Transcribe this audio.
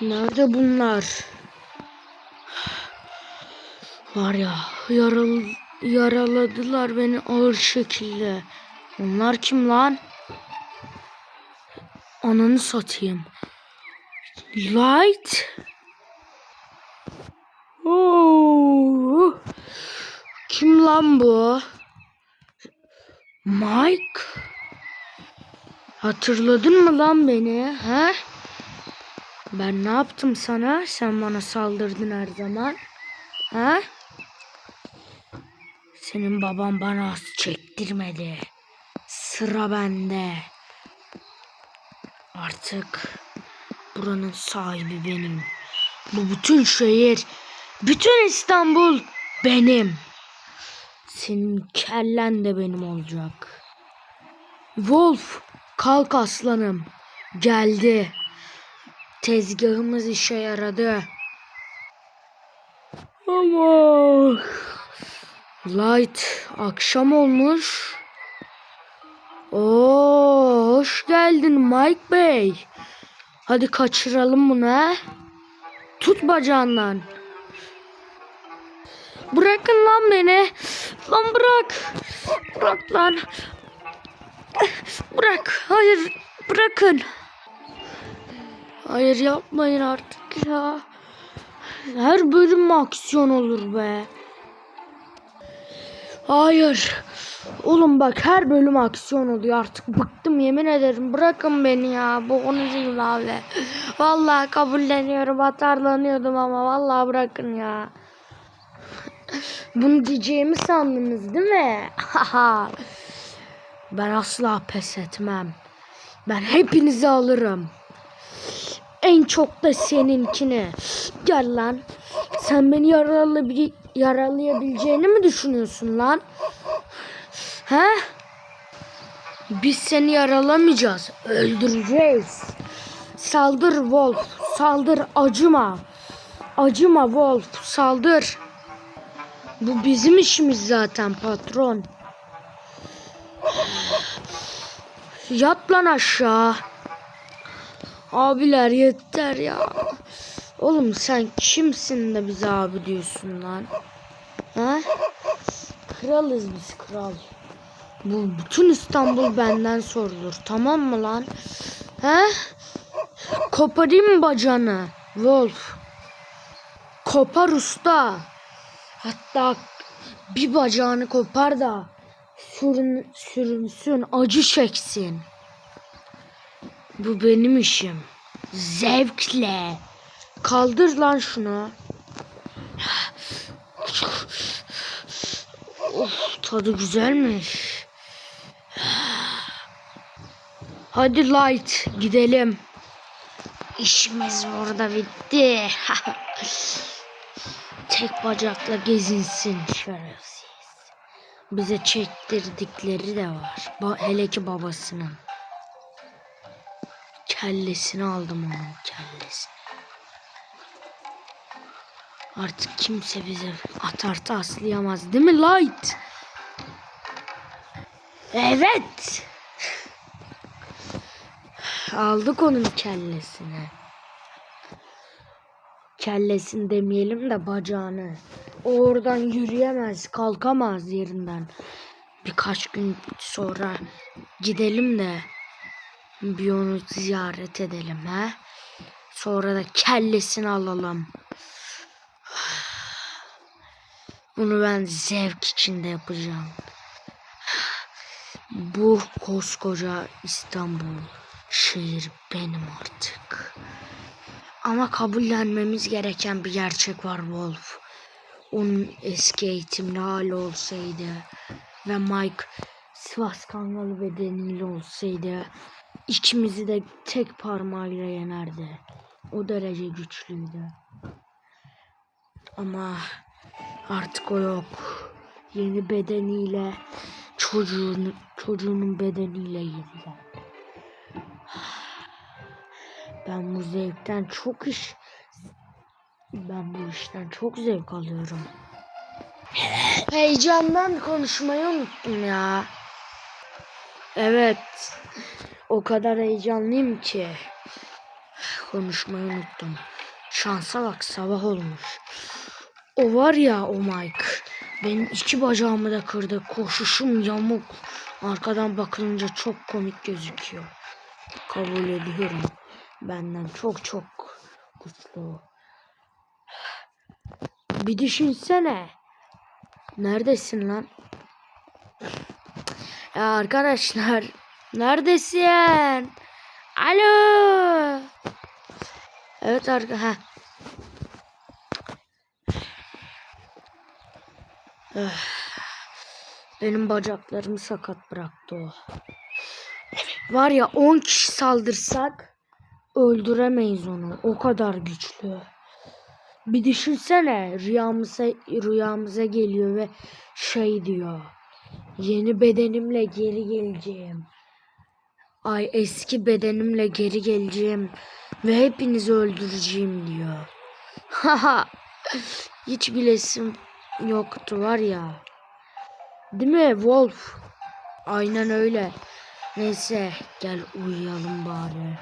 Nerede bunlar? Var ya yaralı, yaraladılar beni ağır şekilde. Onlar kim lan? Ananı satayım. Light. Oo. Kim lan bu? Mike. Hatırladın mı lan beni? He? Ben ne yaptım sana? Sen bana saldırdın her zaman. Ha? Senin baban bana az çektirmedi. Sıra bende. Artık buranın sahibi benim. Bu bütün şehir, bütün İstanbul benim. Senin kellen de benim olacak. Wolf, kalk aslanım. Geldi. Tezgahımız işe yaradı. Ama Light akşam olmuş. Oo, hoş geldin Mike Bey. Hadi kaçıralım bunu ha. Tut bacağından. Bırakın lan beni. Lan bırak. Bırak lan. Bırak. Hayır. Bırakın. Hayır yapmayın artık ya. Her bölüm aksiyon olur be? Hayır. Oğlum bak her bölüm aksiyon oluyor artık bıktım yemin ederim bırakın beni ya bu konuşayım abi. Vallahi kabulleniyorum atarlanıyordum ama vallahi bırakın ya. Bunu diyeceğimi sandınız değil mi? ben asla pes etmem. Ben hepinizi alırım. En çok da seninkini. Gel lan. Sen beni yaralayabil yaralayabileceğini mi düşünüyorsun lan? He? Biz seni yaralamayacağız. Öldüreceğiz. Saldır Wolf. Saldır acıma. Acıma Wolf. Saldır. Bu bizim işimiz zaten patron. Yat lan aşağı. Abiler yeter ya. Oğlum sen kimsin de bize abi diyorsun lan? Ha? Kralız biz kral. Bu bütün İstanbul benden sorulur. Tamam mı lan? He? Koparayım mı bacağını? Wolf. Kopar usta. Hatta bir bacağını kopar da sürün, sürünsün, acı çeksin. Bu benim işim. Zevkle. Kaldır lan şunu. Of tadı güzelmiş. Hadi Light gidelim. İşimiz burada bitti. Tek bacakla gezinsin şerefsiz. Bize çektirdikleri de var. Hele ki babasının. Kellesini aldım onun kellesini. Artık kimse bize atar taslayamaz değil mi Light? Evet. Aldık onun kellesini. Kellesini demeyelim de bacağını. O oradan yürüyemez, kalkamaz yerinden. Birkaç gün sonra gidelim de bir onu ziyaret edelim ha. Sonra da kellesini alalım. Bunu ben zevk içinde yapacağım. Bu koskoca İstanbul şehir benim artık. Ama kabullenmemiz gereken bir gerçek var Wolf. Onun eski eğitimli hali olsaydı ve Mike Sivas Kangalı bedeniyle olsaydı ikimizi de tek parmağıyla yenerdi. O derece güçlüydü. Ama artık o yok. Yeni bedeniyle çocuğun çocuğunun bedeniyle yediler. Ben bu zevkten çok iş ben bu işten çok zevk alıyorum. Heyecandan konuşmayı unuttum ya. Evet. O kadar heyecanlıyım ki. konuşmayı unuttum. Şansa bak sabah olmuş. O var ya o Mike. Benim iki bacağımı da kırdı. Koşuşum yamuk. Arkadan bakılınca çok komik gözüküyor. Kabul ediyorum. Benden çok çok güçlü. Bir düşünsene. Neredesin lan? Ya arkadaşlar. Neredesin? Alo. Evet arka ha. Benim bacaklarımı sakat bıraktı o. Var ya 10 kişi saldırsak öldüremeyiz onu. O kadar güçlü. Bir düşünsene rüyamıza, rüyamıza geliyor ve şey diyor. Yeni bedenimle geri geleceğim. Ay eski bedenimle geri geleceğim ve hepinizi öldüreceğim diyor. Haha. Hiç bilesim yoktu var ya. Değil mi Wolf? Aynen öyle. Neyse gel uyuyalım bari.